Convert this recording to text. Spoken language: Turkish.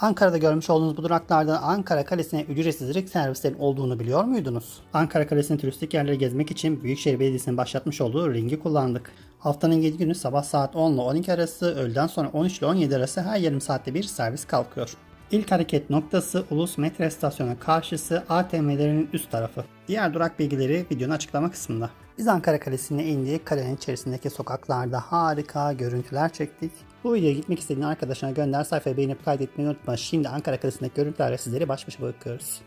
Ankara'da görmüş olduğunuz bu duraklardan Ankara Kalesi'ne ücretsiz ring servislerin olduğunu biliyor muydunuz? Ankara Kalesi'nin turistik yerleri gezmek için Büyükşehir Belediyesi'nin başlatmış olduğu ringi kullandık. Haftanın 7 günü sabah saat 10 ile 12 arası, öğleden sonra 13 ile 17 arası her yarım saatte bir servis kalkıyor. İlk hareket noktası Ulus Metro İstasyonu karşısı ATM'lerin üst tarafı. Diğer durak bilgileri videonun açıklama kısmında. Biz Ankara Kalesi'ne indik. Kalenin içerisindeki sokaklarda harika görüntüler çektik. Bu videoya gitmek istediğin arkadaşına gönder sayfayı beğenip kaydetmeyi unutma. Şimdi Ankara Kalesi'ndeki görüntülerle sizleri baş başa bırakıyoruz.